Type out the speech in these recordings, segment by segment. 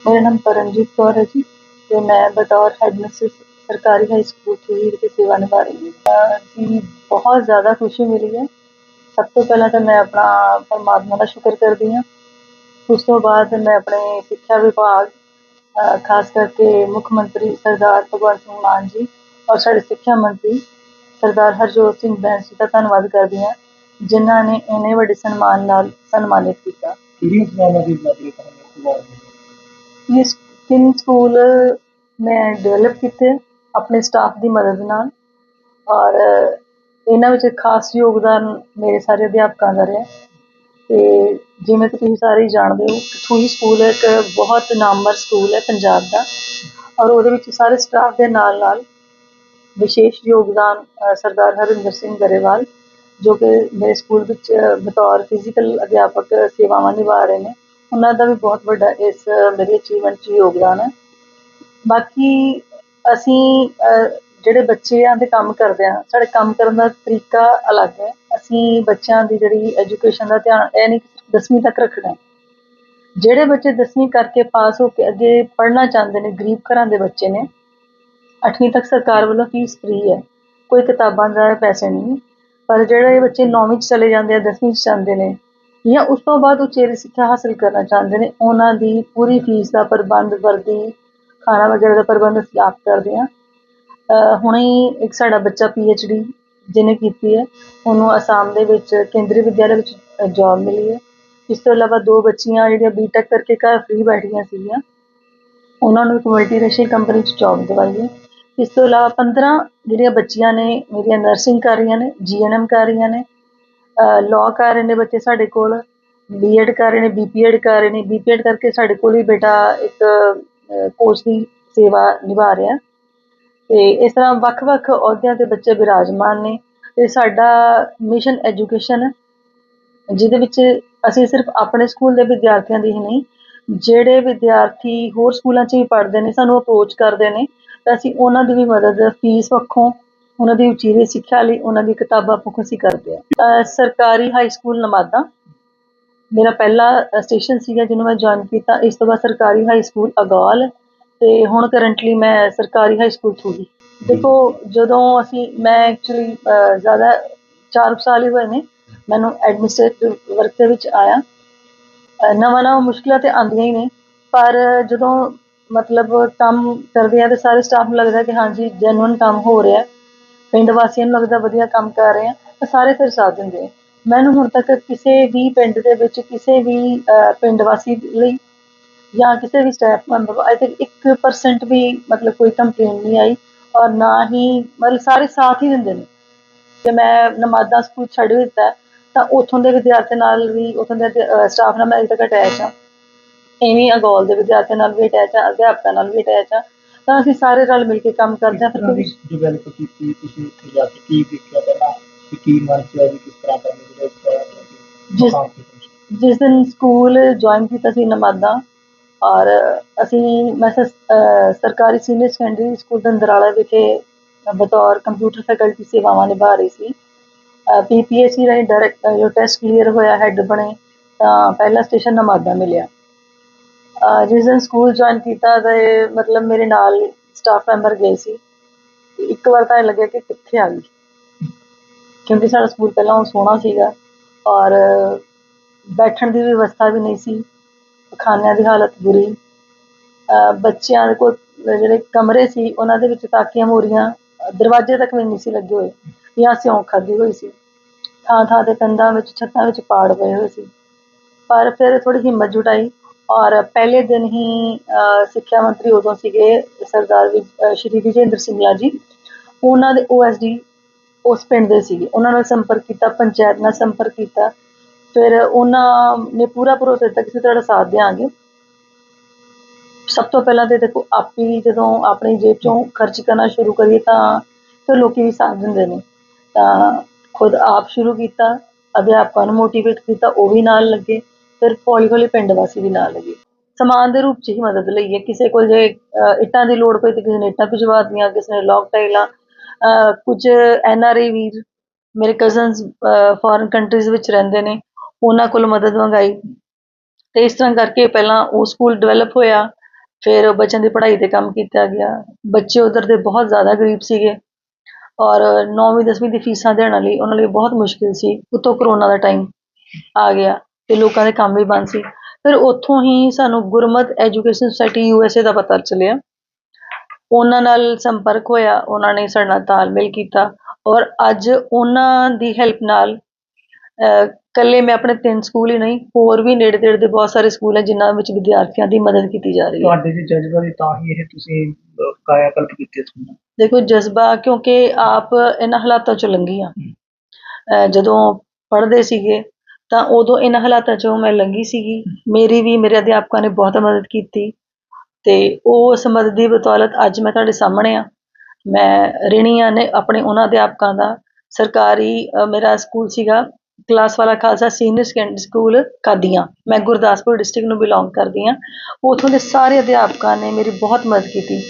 ਮੇਰਾ ਨਾਮ ਪਰਮਜੀਤ ਕੌਰ ਹੈ ਜੀ ਤੇ ਮੈਂ ਬਤੌਰ ਹੈਡਮਿਸਟਰਸ ਸਰਕਾਰੀ ਹਾਈ ਸਕੂਲ ਥੂਹੀ ਵਿਖੇ ਸੇਵਾ ਨਿਭਾ ਰਹੀ ਹਾਂ। ਜੀ ਬਹੁਤ ਜ਼ਿਆਦਾ ਖੁਸ਼ੀ ਮਿਲੀ ਹੈ। ਸਭ ਤੋਂ ਪਹਿਲਾਂ ਤਾਂ ਮੈਂ ਆਪਣਾ ਪਰਮਾਤਮਾ ਦਾ ਸ਼ੁਕਰ ਕਰਦੀ ਹਾਂ। ਉਸ ਤੋਂ ਬਾਅਦ ਮੈਂ ਆਪਣੇ ਸਿੱਖਿਆ ਵਿਭਾਗ ਖਾਸ ਕਰਕੇ ਮੁੱਖ ਮੰਤਰੀ ਸਰਦਾਰ ਭਗਵੰਤ ਸਿੰਘ ਮਾਨ ਜੀ ਔਰ ਸਾਡੇ ਸਿੱਖਿਆ ਮੰਤਰੀ ਸਰਦਾਰ ਹਰਜੋਤ ਸਿੰਘ ਬੈਂਸ ਜੀ ਦਾ ਧੰਨਵਾਦ ਕਰਦੀ ਹਾਂ, ਜਿਨ੍ਹਾਂ ਨੇ ਇੰਨੇ ਵੱਡੇ ਸਨਮਾਨ ਨਾਲ ਸਨਮਾਨਿਤ ਕੀਤਾ। ਕਿਹੜੀਆਂ ਸੇਵਾਵਾਂ ਦੀ ਲੱਭੀ ਤੁਹਾਨੂੰ ਸੇਵਾ ਇਹ ਤਿੰਨ ਸਕੂਲ ਮੈਂ ਡਿਵੈਲਪ ਕੀਤੇ ਆਪਣੇ ਸਟਾਫ ਦੀ ਮਦਦ ਨਾਲ ਔਰ ਇਹਨਾਂ ਵਿੱਚ ਖਾਸ ਯੋਗਦਾਨ ਮੇਰੇ ਸਾਰੇ ਅਧਿਆਪਕਾਂ ਦਾ ਰਿਹਾ। ਤੇ ਜਿਵੇਂ ਕਿ ਤੁਸੀਂ ਸਾਰੇ ਹੀ ਜਾਣਦੇ ਹੋ, ਥੂਹੀ ਸਕੂਲ ਇੱਕ ਬਹੁਤ ਨਾਮਵਰ ਸਕੂਲ ਹੈ ਪੰਜਾਬ ਦਾ ਔਰ ਉਹਦੇ ਵਿੱਚ ਸਾਰੇ ਸਟਾਫ ਦੇ ਨਾਲ ਨਾਲ ਵਿਸ਼ੇਸ਼ ਯੋਗਦਾਨ ਸਰਦਾਰ ਹਰਿੰਦਰ ਸਿੰਘ ਗਰੇਵਾਲ ਜੋ ਕਿ ਮੇਰੇ ਸਕੂਲ ਵਿੱਚ ਬਤੌਰ ਫਿਜ਼ੀਕਲ ਅਧਿਆਪਕ ਸੇਵਾਵਾਂ ਨਿਭਾ ਰਹੇ ਨੇ। ਉਹਨਾਂ ਦਾ ਵੀ ਬਹੁਤ ਵੱਡਾ ਇਸ ਮੇਰੀ ਅਚੀਵਮੈਂਟ 'ਚ ਯੋਗਦਾਨ ਹੈ। ਬਾਕੀ ਅਸੀਂ ਜਿਹੜੇ ਬੱਚਿਆਂ ਦੇ ਕੰਮ ਕਰਦੇ ਆ ਸਾਡੇ ਕੰਮ ਕਰਨ ਦਾ ਤਰੀਕਾ ਅਲੱਗ ਹੈ। ਅਸੀਂ ਬੱਚਿਆਂ ਦੀ ਜਿਹੜੀ ਐਜੂਕੇਸ਼ਨ ਦਾ ਧਿਆਨ ਇਹ ਨਹੀਂ ਕਿ 10ਵੀਂ ਤੱਕ ਰੱਖਣਾ ਜਿਹੜੇ ਬੱਚੇ 10ਵੀਂ ਕਰਕੇ ਪਾਸ ਹੋ ਕੇ ਅੱਗੇ ਪੜ੍ਹਨਾ ਚਾਹੁੰਦੇ ਨੇ, ਗਰੀਬ ਘਰਾਂ ਦੇ ਬੱਚੇ ਨੇ 8ਵੀਂ ਤੱਕ ਸਰਕਾਰ ਵੱਲੋਂ ਫੀਸ ਫ੍ਰੀ ਹੈ। ਕੋਈ ਕਿਤਾਬਾਂ ਦਾ ਪੈਸੇ ਨਹੀਂ। ਪਰ ਜਿਹੜੇ ਬੱਚੇ 9ਵੀਂ 'ਚ ਚਲੇ ਜਾਂਦੇ ਆ 10ਵੀਂ 'ਚ ਜਾਂਦੇ ਨੇ ਜਾਂ ਉਸ ਤੋਂ ਬਾਅਦ ਉਚੇਰੀ ਸਿੱਖਿਆ ਹਾਸਲ ਕਰਨਾ ਚਾਹੁੰਦੇ ਨੇ, ਉਹਨਾਂ ਦੀ ਪੂਰੀ ਫੀਸ ਦਾ ਪ੍ਰਬੰਧ ਵਰਦੀ, ਖਾਣਾ ਵਗੈਰਾ ਦਾ ਪ੍ਰਬੰਧ ਅਸੀਂ ਆਪ ਕਰਦੇ ਹਾਂ। ਹੁਣੇ ਇੱਕ ਸਾਡਾ ਬੱਚਾ ਡੀ ਜਿਹਨੇ ਕੀਤੀ ਹੈ, ਉਹਨੂੰ ਅਸਾਮ ਦੇ ਵਿੱਚ ਕੇਂਦਰੀ ਵਿਦਿਆਲਿਆ ਵਿੱਚ ਜੌਬ ਮਿਲੀ ਹੈ। ਇਸ ਤੋਂ ਇਲਾਵਾ ਦੋ ਬੱਚੀਆਂ ਜਿਹੜੀਆਂ ਬੀਟੈਕ ਕਰਕੇ ਘਰ ਫ੍ਰੀ ਬੈਠੀਆਂ ਸੀਗੀਆਂ, ਉਹਨਾਂ ਨੂੰ ਇੱਕ ਮਲਟੀਨੈਸ਼ਨਲ ਕੰਪਨੀ 'ਚ ਜੌਬ ਦਿਵਾਈ ਹੈ। ਇਸ ਤੋਂ ਇਲਾਵਾ 15 ਜਿਹੜੀਆਂ ਬੱਚੀਆਂ ਨੇ, ਮੇਰੀਆਂ ਨਰਸਿੰਗ ਕਰ ਰਹੀਆਂ ਨੇ ਜੀਐਨਐਮ ਕਰ ਰਹੀਆਂ ਨੇ ਲਾਅ ਕਰ ਰਹੇ ਨੇ ਬੱਚੇ ਸਾਡੇ ਕੋਲ ਬੀਐਡ ਕਰ ਰਹੇ ਨੇ ਬੀਪੀਐਡ ਕਰ ਰਹੇ ਨੇ ਬੀਪੀਐਡ ਕਰਕੇ ਸਾਡੇ ਕੋਲ ਹੀ ਬੇਟਾ ਇੱਕ ਕੋਚ ਦੀ ਸੇਵਾ ਨਿਭਾ ਰਿਹਾ। ਤੇ ਇਸ ਤਰ੍ਹਾਂ ਵੱਖ-ਵੱਖ ਅਹੁਦਿਆਂ ਤੇ ਬੱਚੇ ਵਿਰਾਜਮਾਨ ਨੇ ਤੇ ਸਾਡਾ ਮਿਸ਼ਨ ਐਜੂਕੇਸ਼ਨ ਜਿਹਦੇ ਵਿੱਚ ਅਸੀਂ ਸਿਰਫ ਆਪਣੇ ਸਕੂਲ ਦੇ ਵਿਦਿਆਰਥੀਆਂ ਦੀ ਹੀ ਨਹੀਂ, ਜਿਹੜੇ ਵਿਦਿਆਰਥੀ ਹੋਰ ਸਕੂਲਾਂ 'ਚ ਵੀ ਪੜ੍ਹਦੇ ਨੇ, ਸਾਨੂੰ ਅਪਰੋਚ ਕਰਦੇ ਨੇ, ਤਾਂ ਅਸੀਂ ਉਹਨਾਂ ਦੀ ਵੀ ਮਦਦ ਫੀਸ ਪੱਖੋਂ ਉਹਨਾਂ ਦੀ ਉਚੇਰੀ ਸਿੱਖਿਆ ਲਈ ਉਹਨਾਂ ਦੀ ਕਿਤਾਬਾਂ ਪੱਖੋਂ ਅਸੀਂ ਕਰਦੇ ਹਾਂ ਸਰਕਾਰੀ ਹਾਈ ਸਕੂਲ ਨਮਾਦਾ, ਮੇਰਾ ਪਹਿਲਾ ਸਟੇਸ਼ਨ ਸੀਗਾ ਜਿਹਨੂੰ ਮੈਂ ਜੁਆਇਨ ਕੀਤਾ। ਇਸ ਤੋਂ ਬਾਅਦ ਸਰਕਾਰੀ ਹਾਈ ਸਕੂਲ ਅਗੌਲ ਤੇ ਹੁਣ ਕਰੰਟਲੀ ਮੈਂ ਸਰਕਾਰੀ ਹਾਈ ਸਕੂਲ ਥੂਹੀ ਦੇਖੋ, ਜਦੋਂ ਅਸੀਂ, ਮੈਂ ਐਕਚੁਅਲੀ ਜ਼ਿਆਦਾ 4 ਸਾਲ ਹੀ ਹੋਏ ਨੇ, ਮੈਨੂੰ ਐਡਮਿਨਿਸਟ੍ਰੇਟਿਵ ਵਰਕ ਦੇ ਵਿੱਚ ਆਇਆ। ਨਵਾਂ ਨਵਾਂ ਮੁਸ਼ਕਿਲਾਂ ਤੇ ਆਉਂਦੀਆਂ ਹੀ ਨੇ, ਪਰ ਜਦੋਂ ਮਤਲਬ ਕੰਮ ਕਰਦੇ ਆ ਤੇ ਸਾਰੇ ਸਟਾਫ ਨੂੰ ਲੱਗਦਾ ਕਿ ਹਾਂਜੀ ਜੈਨੂਇਨ ਕੰਮ ਹੋ ਰਿਹਾ। ਪਿੰਡ ਵਾਸੀਆਂ ਨੂੰ ਲੱਗਦਾ ਵਧੀਆ ਕੰਮ ਕਰ ਰਹੇ ਆ, ਤਾਂ ਸਾਰੇ ਫਿਰ ਸਾਥ ਦਿੰਦੇ ਆ। ਮੈਨੂੰ ਹੁਣ ਤੱਕ ਕਿਸੇ ਵੀ ਪਿੰਡ ਦੇ ਵਿੱਚ ਕਿਸੇ ਵੀ ਪਿੰਡ ਵਾਸੀ ਲਈ ਜਾਂ ਕਿਸੇ ਵੀ ਸਟਾਫ ਮੈਂਬਰ ਆਈ ਥਿੰਕ 1% ਵੀ ਮਤਲਬ ਕੋਈ ਕੰਪਲੇਂਟ ਨਹੀਂ ਆਈ ਔਰ ਨਾ ਹੀ ਮਤਲਬ ਸਾਰੇ ਸਾਥ ਹੀ ਦਿੰਦੇ ਨੇ। ਕਿ ਮੈਂ ਨਮਾਦਾ ਸਕੂਲ ਛੱਡ ਦਿੱਤਾ, ਤਾਂ ਉੱਥੋਂ ਦੇ ਵਿਦਿਆਰਥੀਆਂ ਨਾਲ ਵੀ, ਉੱਥੋਂ ਦੇ ਸਟਾਫ ਨਾਲ ਮੈਂ ਅਜੇ ਤੱਕ ਅਟੈਚ ਹਾਂ। ਇਵੇਂ ਅਗੋਲ ਦੇ ਵਿਦਿਆਰਥੀਆਂ ਨਾਲ ਵੀ ਅਟੈਚ ਹਾਂ, ਅਧਿਆਪਕਾਂ ਨਾਲ ਵੀ ਅਟੈਚ ਹਾਂ। ਤਾਂ ਅਸੀਂ ਸਾਰੇ ਰਲ ਮਿਲ ਕੇ ਕੰਮ ਕਰਦੇ ਹਾਂ ਫਿਰ ਕੋਈ- ਡਿਵੈਲਪ ਕੀਤੀ ਤੁਸੀਂ ਉੱਥੇ ਜਾ ਕੇ ਕੀ ਦੇਖਿਆ ਪਹਿਲਾਂ? ਤੇ ਕੀ ਮਨ ਚ ਆਇਆ ਵੀ ਕਿਸ ਤਰ੍ਹਾਂ ਕਰਨੀ ਜਿਸ-? ਜਿਸ ਦਿਨ ਸਕੂਲ ਜੁਆਇਨ ਕੀਤਾ ਸੀ ਨਮਾਦਾ ਔਰ ਅਸੀਂ ਮੈਂ ਸਰਕਾਰੀ ਸੀਨੀਅਰ ਸੈਕੰਡਰੀ ਸਕੂਲ ਦੰਦਰਾਲਾ ਵਿਖੇ ਬਤੌਰ ਕੰਪਿਊਟਰ ਫੈਕਲਟੀ ਸੇਵਾਵਾਂ ਨਿਭਾ ਰਹੀ ਸੀ। ਪੀਪੀਐਸਸੀ ਰਾਹੀਂ ਡਾਇਰੈਕਟ ਜੋ ਟੈਸਟ ਕਲੀਅਰ ਹੋਇਆ ਹੈੱਡ ਬਣੇ ਤਾਂ ਪਹਿਲਾ ਸਟੇਸ਼ਨ ਨਮਾਦਾ ਮਿਲਿਆ। ਜਿਸ ਦਿਨ ਸਕੂਲ ਜੁਆਇਨ ਕੀਤਾ ਤੇ ਮਤਲਬ ਮੇਰੇ ਨਾਲ ਸਟਾਫ ਮੈਂਬਰ ਗਏ ਸੀ ਇੱਕ ਵਾਰ ਤਾਂ ਇਹ ਲੱਗਿਆ ਕਿ ਕਿੱਥੇ ਆ ਗਈ। ਕਿਉਂਕਿ ਸਾਡਾ ਸਕੂਲ ਪਹਿਲਾਂ ਉਹ ਸੋਹਣਾ ਸੀਗਾ ਔਰ ਬੈਠਣ ਦੀ ਵਿਵਸਥਾ ਵੀ ਨਹੀਂ ਸੀ, ਖਾਨਿਆਂ ਦੀ ਹਾਲਤ ਬੁਰੀ। ਅਹ ਬੱਚਿਆਂ ਦੇ ਕੋਲ ਜਿਹੜੇ ਕਮਰੇ ਸੀ, ਉਹਨਾਂ ਦੇ ਵਿੱਚ ਤਾਕੀਆਂ ਮੋਰੀਆਂ, ਦਰਵਾਜ਼ੇ ਤੱਕ ਵੀ ਨਹੀਂ ਸੀ ਲੱਗੇ ਹੋਏ, ਜਾਂ ਸਿਉਂਕ ਖਾਧੀ ਹੋਈ ਸੀ। ਥਾਂ ਥਾਂ ਤੇ ਕੰਧਾਂ ਵਿੱਚ, ਛੱਤਾਂ ਵਿੱਚ ਪਾੜ ਪਏ ਹੋਏ ਸੀ। ਪਰ ਫਿਰ ਥੋੜੀ ਹਿੰਮਤ ਜੁਟਾਈ। ਔਰ ਪਹਿਲੇ ਦਿਨ ਹੀ ਸਿੱਖਿਆ ਮੰਤਰੀ ਉਦੋਂ ਸੀਗੇ, ਸਰਦਾਰ ਵਿ- ਅਹ ਸ਼੍ਰੀ ਵਿਜੇਂਦਰ ਸਿੰਗਲਾ ਜੀ। ਉਹਨਾਂ ਦੇ ਓਐਸਡੀ ਉਸ ਪਿੰਡ ਦੇ ਸੀਗੇ। ਉਹਨਾਂ ਨਾਲ ਸੰਪਰਕ ਕੀਤਾ, ਪੰਚਾਇਤ ਨਾਲ ਸੰਪਰਕ ਕੀਤਾ। ਫਿਰ ਉਹਨਾਂ ਨੇ ਪੂਰਾ ਭਰੋਸਾ ਦਿੱਤਾ ਕਿ ਅਸੀਂ ਤੁਹਾਡਾ ਸਾਥ ਦਿਆਂਗੇ। ਸਭ ਤੋਂ ਪਹਿਲਾਂ ਤੇ ਦੇਖੋ, ਆਪੀ ਹੀ ਜਦੋਂ ਆਪਣੀ ਜੇਬ ਚੋਂ ਖਰਚ ਕਰਨਾ ਸ਼ੁਰੂ ਕਰੀਏ ਤਾਂ ਫਿਰ ਲੋਕੀ ਵੀ ਸਾਥ ਦਿੰਦੇ ਨੇ। ਤਾਂ ਖੁਦ ਆਪ ਸ਼ੁਰੂ ਕੀਤਾ, ਅਧਿਆਪਕਾਂ ਨੂੰ ਮੋਟੀਵੇਟ ਕੀਤਾ, ਉਹ ਵੀ ਨਾਲ ਲੱਗੇ। ਫਿਰ ਹੌਲੀ ਹੌਲੀ ਪਿੰਡ ਵਾਸੀ ਵੀ ਨਾਲ ਲੱਗੇ। ਸਮਾਨ ਦੇ ਰੂਪ 'ਚ ਹੀ ਮਦਦ ਲਈ ਹੈ। ਕਿਸੇ ਕੋਲ ਜੇ ਇੱਟਾਂ ਦੀ ਲੋੜ ਪਈ ਤੇ ਕਿਸੇ ਨੇ ਇੱਟਾਂ ਭਿਜਵਾ ਦਿੱਤੀਆਂ, ਕਿਸੇ ਨੇ ਲੌਕ ਟਾਈਲਾਂ ਕੁਝ ਐਨ ਆਰ ਆਈ ਵੀਰ ਮੇਰੇ ਕਜ਼ਨਸ ਫੋਰਨ ਕੰਟਰੀਜ਼ ਵਿੱਚ ਰਹਿੰਦੇ ਨੇ। ਉਹਨਾਂ ਕੋਲ ਮਦਦ ਮੰਗਾਈ। ਤੇ ਇਸ ਤਰ੍ਹਾਂ ਕਰਕੇ ਪਹਿਲਾਂ ਉਹ ਸਕੂਲ ਡਿਵੈਲਪ ਹੋਇਆ। ਫਿਰ ਬੱਚਿਆਂ ਦੀ ਪੜ੍ਹਾਈ 'ਤੇ ਕੰਮ ਕੀਤਾ ਗਿਆ। ਬੱਚੇ ਉਧਰ ਦੇ ਬਹੁਤ ਜ਼ਿਆਦਾ ਗਰੀਬ ਸੀਗੇ। ਔਰ 9ਵੀਂ 10ਵੀਂ ਦੀ ਫੀਸਾਂ ਦੇਣ ਲਈ ਉਹਨਾਂ ਲਈ ਬਹੁਤ ਮੁਸ਼ਕਿਲ ਸੀ। ਉੱਤੋਂ ਕਰੋਨਾ ਦਾ ਟਾਈਮ ਆ ਗਿਆ। ਤੇ ਲੋਕਾਂ ਦੇ ਕੰਮ ਵੀ ਬੰਦ ਸੀ। ਫਿਰ ਉੱਥੋਂ ਹੀ ਸਾਨੂੰ ਗੁਰਮਤ ਐਜੂਕੇਸ਼ਨ ਸੁਸਾਇਟੀ ਯੂਐਸਏ ਦਾ ਪਤਾ ਚੱਲਿਆ। ਉਹਨਾਂ ਨਾਲ ਸੰਪਰਕ ਹੋਇਆ ਉਹਨਾਂ ਨੇ ਸਾਡੇ ਨਾਲ ਤਾਲਮੇਲ ਕੀਤਾ ਔਰ ਅੱਜ ਉਹਨਾਂ ਦੀ ਹੈਲਪ ਨਾਲ ਇਕੱਲੇ ਮੈਂ ਆਪਣੇ ਤਿੰਨ ਸਕੂਲ ਹੀ ਨਹੀਂ ਹੋਰ ਵੀ ਨੇੜੇ ਤੇੜੇ ਦੇ ਬਹੁਤ ਸਾਰੇ ਸਕੂਲ ਹੈ ਜਿਨ੍ਹਾਂ ਵਿੱਚ ਵਿਦਿਆਰਥੀਆਂ ਦੀ ਮਦਦ ਕੀਤੀ ਜਾ ਰਹੀ ਹੈ। ਤੁਹਾਡੇ ਦੀ ਜਜ਼ਬਾ ਦੀ ਤਾਂ ਹੀ ਇਹ ਤੁਸੀਂ ਕਾਇਆਕਲਪ ਕੀਤੇ ਸੀ। ਦੇਖੋ ਜਜ਼ਬਾ ਕਿਉਂਕਿ ਆਪ ਇਹਨਾਂ ਹਾਲਾਤਾਂ ਚੋਂ ਲੰਘੀ ਆ ਜਦੋਂ ਪੜ੍ਹਦੇ ਸੀਗੇ ਤਾਂ ਉਦੋਂ ਇਹਨਾਂ ਹਾਲਾਤਾਂ ਚੋਂ ਮੈਂ ਲੰਘੀ ਸੀਗੀ। ਮੇਰੀ ਵੀ, ਮੇਰੇ ਅਧਿਆਪਕਾਂ ਨੇ ਬਹੁਤ ਮਦਦ ਕੀਤੀ ਤੇ ਉਸ ਮਦਦ ਦੀ ਬਦੌਲਤ ਅੱਜ ਮੈਂ ਤੁਹਾਡੇ ਸਾਹਮਣੇ ਆ। ਮੈਂ ਰਿਣੀ ਆ ਨੇ ਆਪਣੇ ਉਹਨਾਂ ਅਧਿਆਪਕਾਂ ਦਾ ਸਰਕਾਰੀ ਮੇਰਾ ਸਕੂਲ ਸੀਗਾ, ਕਲਾਸ ਵਾਲਾ Khalsa senior secondary school Qadian. ਮੈਂ ਗੁਰਦਾਸਪੁਰ ਡਿਸਟ੍ਰਿਕਟ ਨੂੰ ਬਿਲੋਂਗ ਕਰਦੀ ਆ ਉਥੋਂ ਦੇ ਸਾਰੇ ਅਧਿਆਪਕਾਂ ਨੇ ਮੇਰੀ ਬਹੁਤ ਮਦਦ ਕੀਤੀ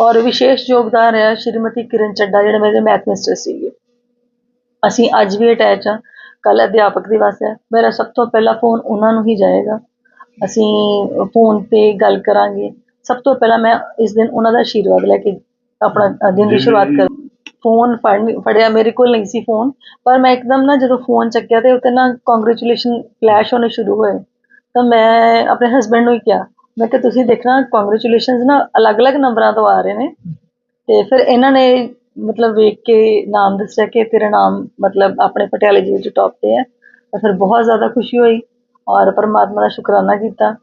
ਔਰ ਵਿਸ਼ੇਸ਼ ਯੋਗਦਾਨ ਰਿਹਾ ਸ਼੍ਰੀਮਤੀ ਕਿਰਨ ਚੱਡਾ, ਜਿਹੜੇ ਮੇਰੇ ਮੈਥ ਮਿਸਟਰ ਸੀਗੇ। ਅਸੀਂ ਅੱਜ ਵੀ ਅਟੈਚ ਆ ਕੱਲ ਅਧਿਆਪਕ ਦਿਵਸ ਹੈ ਮੇਰਾ ਸਭ ਤੋਂ ਪਹਿਲਾ ਫੋਨ ਉਹਨਾਂ ਨੂੰ ਹੀ ਜਾਏਗਾ। ਅਸੀਂ ਫੋਨ ਤੇ ਗੱਲ ਕਰਾਂਗੇ। ਸਭ ਤੋਂ ਪਹਿਲਾਂ ਮੈਂ ਇਸ ਦਿਨ ਉਹਨਾਂ ਦਾ ਆਸ਼ੀਰਵਾਦ ਲੈ ਕੇ ਆਪਣਾ ਦਿਨ ਦੀ ਸ਼ੁਰੂਆਤ ਕਰ। ਫੋਨ ਫੜਿਆ ਮੇਰੇ ਕੋਲ ਨਹੀਂ ਸੀ ਫੋਨ ਪਰ ਮੈਂ ਇੱਕਦਮ ਨਾ ਜਦੋਂ ਫੋਨ ਚੱਕਿਆ ਤੇ ਉੱਤੇ ਨਾ ਕੰਗ੍ਰੈਚੁਲੇਸ਼ਨ ਫਲੈਸ਼ ਹੋਣੇ ਸ਼ੁਰੂ ਹੋਏ। ਤਾਂ ਮੈਂ ਆਪਣੇ ਹਸਬੰਡ ਨੂੰ ਹੀ ਕਿਹਾ ਮੈਂ ਕਿ ਤੁਸੀਂ ਦੇਖਣਾ ਕੰਗ੍ਰੈਚੁਲੇਸ਼ਨਸ ਨਾ ਅਲੱਗ-ਅਲੱਗ ਨੰਬਰਾਂ ਤੋਂ ਆ ਰਹੇ ਨੇ। ਤੇ ਫਿਰ ਇਹਨਾਂ ਨੇ ਮਤਲਬ ਵੇਖ ਕੇ, ਨਾਮ ਦੱਸਿਆ ਕਿ ਤੇਰਾ ਨਾਮ ਮਤਲਬ ਆਪਣੇ ਪਟਿਆਲੇ ਜ਼ਿਲ੍ਹੇ ਚ ਟੌਪ ਤੇ ਹੈ। ਤਾਂ ਫਿਰ ਬਹੁਤ ਜ਼ਿਆਦਾ ਖੁਸ਼ੀ ਹੋਈ ਔਰ ਪਰਮਾਤਮਾ ਦਾ ਸ਼ੁਕਰਾਨਾ ਕੀਤਾ।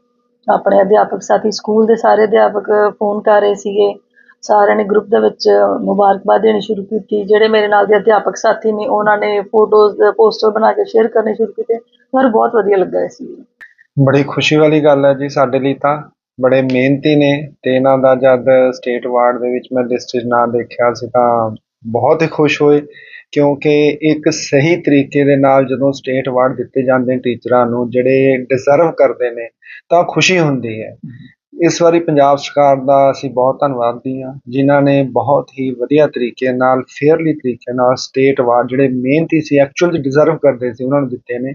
ਆਪਣੇ ਅਧਿਆਪਕ ਸਾਥੀ, ਸਕੂਲ ਦੇ ਸਾਰੇ ਅਧਿਆਪਕ ਫੋਨ ਕਰ ਰਹੇ ਸੀਗੇ। ਸਾਰਿਆਂ ਨੇ ਗਰੁੱਪ ਦੇ ਵਿੱਚ ਮੁਬਾਰਕਬਾਦ ਦੇਣੀ ਸ਼ੁਰੂ ਕੀਤੀ, ਜਿਹੜੇ ਮੇਰੇ ਨਾਲ ਦੇ ਅਧਿਆਪਕ ਸਾਥੀ ਨੇ, ਉਹਨਾਂ ਨੇ ਫੋਟੋਜ਼ ਪੋਸਟਰ ਬਣਾ ਕੇ ਸ਼ੇਅਰ ਕਰਨੇ ਸ਼ੁਰੂ ਕੀਤੇ। ਮੈਨੂੰ ਬਹੁਤ ਵਧੀਆ ਲੱਗਾ ਇਸ ਬੜੀ ਖੁਸ਼ੀ ਵਾਲੀ ਗੱਲ ਹੈ ਜੀ ਸਾਡੇ ਲਈ ਤਾਂ। ਬੜੇ ਮਿਹਨਤੀ ਨੇ ਤੇ ਇਹਨਾਂ ਦਾ ਜਦ ਸਟੇਟ ਅਵਾਰਡ ਦੇ ਵਿੱਚ ਮੈਂ ਡਿਸਟ੍ਰਿਕਟ ਨਾਂ ਦੇਖਿਆ ਸੀ ਤਾਂ ਬਹੁਤ ਹੀ ਖੁਸ਼ ਹੋਏ ਕਿਉਂਕਿ ਇੱਕ ਸਹੀ ਤਰੀਕੇ ਦੇ ਨਾਲ ਜਦੋਂ ਸਟੇਟ ਅਵਾਰਡ ਦਿੱਤੇ ਜਾਂਦੇ ਨੇ ਟੀਚਰਾਂ ਨੂੰ ਜਿਹੜੇ ਡਿਜ਼ਰਵ ਕਰਦੇ ਨੇ ਤਾਂ ਖੁਸ਼ੀ ਹੁੰਦੀ ਹੈ। ਇਸ ਵਾਰੀ ਪੰਜਾਬ ਸਰਕਾਰ ਦਾ ਅਸੀਂ ਬਹੁਤ ਧੰਨਵਾਦੀ ਹਾਂ, ਜਿਨ੍ਹਾਂ ਨੇ ਬਹੁਤ ਹੀ ਵਧੀਆ ਤਰੀਕੇ ਨਾਲ ਫੇਅਰਲੀ ਤਰੀਕੇ ਨਾਲ ਸਟੇਟ ਅਵਾਰਡ ਜਿਹੜੇ ਮਿਹਨਤੀ ਸੀ ਐਕਚੁਅਲ ਡਿਜ਼ਰਵ ਕਰਦੇ ਸੀ, ਉਹਨਾਂ ਨੂੰ ਦਿੱਤੇ ਨੇ।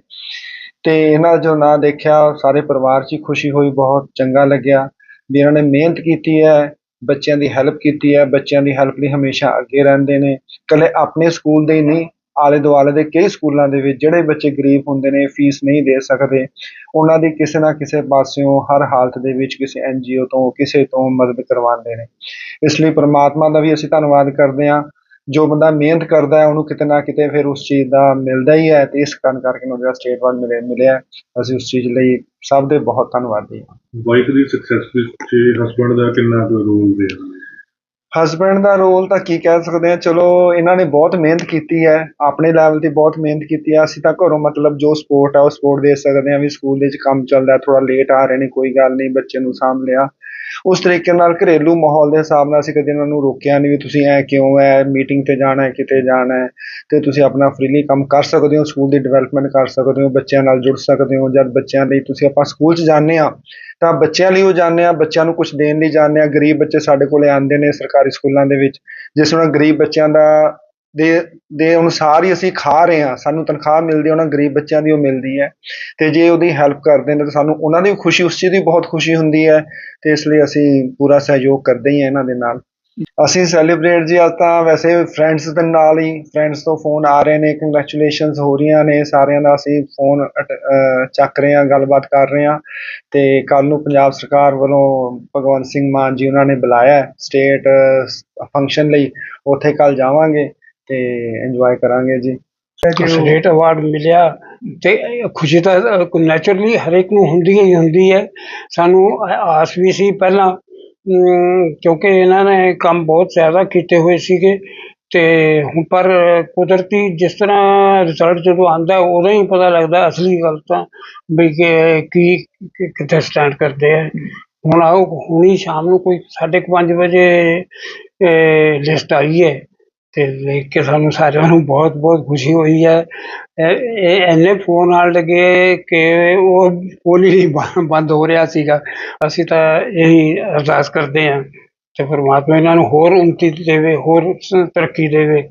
ਅਤੇ ਇਹਨਾਂ ਦਾ ਜੋ ਨਾਂ ਦੇਖਿਆ, ਸਾਰੇ ਪਰਿਵਾਰ 'ਚ ਹੀ ਖੁਸ਼ੀ ਹੋਈ, ਬਹੁਤ ਚੰਗਾ ਲੱਗਿਆ ਵੀ ਇਹਨਾਂ ਨੇ ਮਿਹਨਤ ਕੀਤੀ ਹੈ, ਬੱਚਿਆਂ ਦੀ ਹੈਲਪ ਕੀਤੀ ਹੈ, ਬੱਚਿਆਂ ਦੀ ਹੈਲਪ ਲਈ ਹਮੇਸ਼ਾ ਅੱਗੇ ਰਹਿੰਦੇ ਨੇ। ਇਕੱਲੇ ਆਪਣੇ ਸਕੂਲ ਦੇ ਹੀ ਨਹੀਂ, ਆਲੇ ਦੁਆਲੇ ਦੇ ਕਈ ਸਕੂਲਾਂ ਦੇ ਵਿੱਚ ਜਿਹੜੇ ਬੱਚੇ ਗਰੀਬ ਹੁੰਦੇ ਨੇ ਫੀਸ ਨਹੀਂ ਦੇ ਸਕਦੇ। ਉਹਨਾਂ ਦੀ ਕਿਸੇ ਨਾ ਕਿਸੇ ਪਾਸਿਓਂ ਹਰ ਹਾਲਤ ਦੇ ਵਿੱਚ ਕਿਸੇ ਐਨਜੀਓ ਤੋਂ, ਕਿਸੇ ਤੋਂ ਮਦਦ ਕਰਵਾਉਂਦੇ ਨੇ। ਇਸ ਲਈ ਪ੍ਰਮਾਤਮਾ ਦਾ ਵੀ ਅਸੀਂ ਧੰਨਵਾਦ ਕਰਦੇ ਹਾਂ। ਜੋ ਬੰਦਾ ਮਿਹਨਤ ਕਰਦਾ ਹੈ ਉਹਨੂੰ ਕਿਤੇ ਨਾ ਕਿਤੇ ਫਿਰ ਉਸ ਚੀਜ਼ ਦਾ ਮਿਲਦਾ ਹੀ ਹੈ ਤੇ ਇਸ ਕਾਰਨ ਕਰਕੇ ਉਹਨੂੰ ਜਿਹੜਾ ਸਟੇਟ ਅਵਾਰਡ ਮਿਲੇ ਮਿਲਿਆ ਅਸੀਂ ਉਸ ਚੀਜ਼ ਲਈ ਸਭ ਦੇ ਬਹੁਤ ਧੰਨਵਾਦੀ ਹਾਂ। ਵਾਈਫ ਦੀ ਸਕਸੈਸ ਵਿੱਚ ਹਸਬੰਡ ਦਾ ਕਿੰਨਾ ਕੁ ਰੋਲ ਰਿਹਾ? ਹਸਬੈਂਡ ਦਾ ਰੋਲ ਤਾਂ ਕੀ ਕਹਿ ਸਕਦੇ ਆ ਚਲੋ ਇਹਨਾਂ ਨੇ ਬਹੁਤ ਮਿਹਨਤ ਕੀਤੀ ਹੈ ਆਪਣੇ ਲੈਵਲ ਤੇ ਬਹੁਤ ਮਿਹਨਤ ਕੀਤੀ ਹੈ। ਅਸੀਂ ਤਾਂ ਘਰੋਂ ਮਤਲਬ ਜੋ ਸਪੋਰਟ ਹੈ ਉਹ ਸਪੋਰਟ ਦੇ ਸਕਦੇ ਆ ਵੀ ਸਕੂਲ ਦੇ ਵਿੱਚ ਕੰਮ ਚੱਲਦਾ ਥੋੜਾ ਲੇਟ ਆ ਰਹੇ ਨੇ ਕੋਈ ਗੱਲ ਨਹੀਂ ਬੱਚੇ ਨੂੰ ਸਾਂਭ ਲਿਆ। ਉਸ ਤਰੀਕੇ ਨਾਲ ਘਰੇਲੂ ਮਾਹੌਲ ਦੇ ਹਿਸਾਬ ਨਾਲ ਅਸੀਂ ਕਦੇ ਉਹਨਾਂ ਨੂੰ ਰੋਕਿਆ ਨਹੀਂ ਵੀ ਤੁਸੀਂ ਐ ਕਿਉਂ ਐ ਮੀਟਿੰਗ ਤੇ ਜਾਣਾ ਹੈ ਕਿਤੇ ਜਾਣਾ ਹੈ ਤੇ ਤੁਸੀਂ ਆਪਣਾ ਫ੍ਰੀਲੀ ਕੰਮ ਕਰ ਸਕਦੇ ਹੋ ਸਕੂਲ ਦੀ ਡਿਵੈਲਪਮੈਂਟ ਕਰ ਸਕਦੇ ਹੋ, ਬੱਚਿਆਂ ਨਾਲ ਜੁੜ ਸਕਦੇ ਹੋ, ਜਦ ਬੱਚਿਆਂ ਲਈ ਤੁਸੀਂ ਆਪਾਂ ਸਕੂਲ 'ਚ ਜਾਂਦੇ ਆ ਤਾਂ ਬੱਚਿਆਂ ਲਈ ਉਹ ਜਾਂਦੇ ਆ ਬੱਚਿਆਂ ਨੂੰ ਕੁਝ ਦੇਣ ਲਈ ਜਾਂਦੇ ਆ ਗਰੀਬ ਬੱਚੇ ਸਾਡੇ ਕੋਲੇ ਆਉਂਦੇ ਨੇ ਸਰਕਾਰੀ ਸਕੂਲਾਂ ਦੇ ਵਿੱਚ, ਜਿਸ ਨਾਲ ਗਰੀਬ ਬੱਚਿਆਂ ਦਾ ਦੇ ਦੇ ਅਨੁਸਾਰ ਹੀ ਅਸੀਂ ਖਾ ਰਹੇ ਹਾਂ, ਸਾਨੂੰ ਤਨਖਾਹ ਮਿਲਦੀ ਉਹਨਾਂ ਗਰੀਬ ਬੱਚਿਆਂ ਦੀ ਉਹ ਮਿਲਦੀ ਹੈ ਤੇ ਜੇ ਉਹਦੀ ਹੈਲਪ ਕਰਦੇ ਨੇ ਤਾਂ ਸਾਨੂੰ ਉਹਨਾਂ ਦੀ ਖੁਸ਼ੀ, ਉਸ ਚੀਜ਼ ਦੀ ਬਹੁਤ ਖੁਸ਼ੀ ਹੁੰਦੀ ਹੈ ਤੇ ਇਸ ਲਈ ਅਸੀਂ ਪੂਰਾ ਸਹਿਯੋਗ ਕਰਦੇ ਹੀ ਹਾਂ ਇਹਨਾਂ ਦੇ ਨਾਲ। ਅਸੀਂ ਸੈਲੀਬ੍ਰੇਟ ਜੀ, ਅੱਜ ਤਾਂ ਵੈਸੇ ਫਰੈਂਡਸ ਦੇ ਨਾਲ ਹੀ ਫਰੈਂਡਸ ਤੋਂ ਫੋਨ ਆ ਰਹੇ ਨੇ ਕੰਗ੍ਰੈਚੁਲੇਸ਼ਨਸ ਹੋ ਰਹੀਆਂ ਨੇ, ਸਾਰਿਆਂ ਦਾ ਅਸੀਂ ਫੋਨ ਚੱਕ ਰਹੇ ਹਾਂ, ਗੱਲਬਾਤ ਕਰ ਰਹੇ ਹਾਂ ਤੇ ਕੱਲ ਨੂੰ ਪੰਜਾਬ ਸਰਕਾਰ ਵੱਲੋਂ ਭਗਵੰਤ ਸਿੰਘ ਮਾਨ ਜੀ ਉਹਨਾਂ ਨੇ ਬੁਲਾਇਆ ਸਟੇਟ ਫੰਕਸ਼ਨ ਲਈ, ਉੱਥੇ ਕੱਲ ਜਾਵਾਂਗੇ। ਤੇ ਇੰਜੋਏ ਕਰਾਂਗੇ ਜੀ। ਸਟੇਟ ਅਵਾਰਡ ਮਿਲਿਆ ਤੇ ਖੁਸ਼ੀ ਤਾਂ ਨੈਚੁਰਲੀ ਹਰੇਕ ਨੂੰ ਹੁੰਦੀ ਹੀ ਹੁੰਦੀ ਹੈ ਸਾਨੂੰ ਆਸ ਵੀ ਸੀ ਪਹਿਲਾਂ ਕਿਉਂਕਿ ਇਹਨਾਂ ਨੇ ਕੰਮ ਬਹੁਤ ਜ਼ਿਆਦਾ ਕੀਤੇ ਹੋਏ ਸੀਗੇ। ਤੇ ਹੁਣ ਪਰ ਕੁਦਰਤੀ ਜਿਸ ਤਰ੍ਹਾਂ ਰਿਜ਼ਲਟ ਜਦੋਂ ਆਉਂਦਾ ਉਦੋਂ ਹੀ ਪਤਾ ਲੱਗਦਾ ਅਸਲੀ ਗੱਲ ਤਾਂ ਵੀ ਕਿ ਕੀ ਕਿ- ਕਿੱਥੇ ਸਟੈਂਡ ਕਰਦੇ ਆ। ਹੁਣ ਆਓ ਹੁਣੀ ਸ਼ਾਮ ਨੂੰ ਕੋਈ 5:30 ਵਜੇ ਲਿਸਟ ਆਈ ਹੈ। ਤੇ ਦੇਖ ਕੇ ਸਾਨੂੰ ਸਾਰਿਆਂ ਨੂੰ ਬਹੁਤ ਬਹੁਤ ਖੁਸ਼ੀ ਹੋਈ ਹੈ। ਇਹ ਇਹ ਇੰਨੇ ਫੋਨ ਆਉਣ ਲੱਗੇ ਕਿ ਉਹ ਫੋਨ ਹੀ ਨਹੀਂ ਬੰਦ- ਹੋ ਰਿਹਾ ਸੀਗਾ। ਅਸੀਂ ਤਾਂ ਇਹੀ ਅਰਦਾਸ ਕਰਦੇ ਹਾਂ ਤੇ ਪਰਮਾਤਮਾ ਇਹਨਾਂ ਨੂੰ ਹੋਰ ਉੱਨਤੀ ਦੇਵੇ, ਹੋਰ ਤਰੱਕੀ ਦੇਵੇ।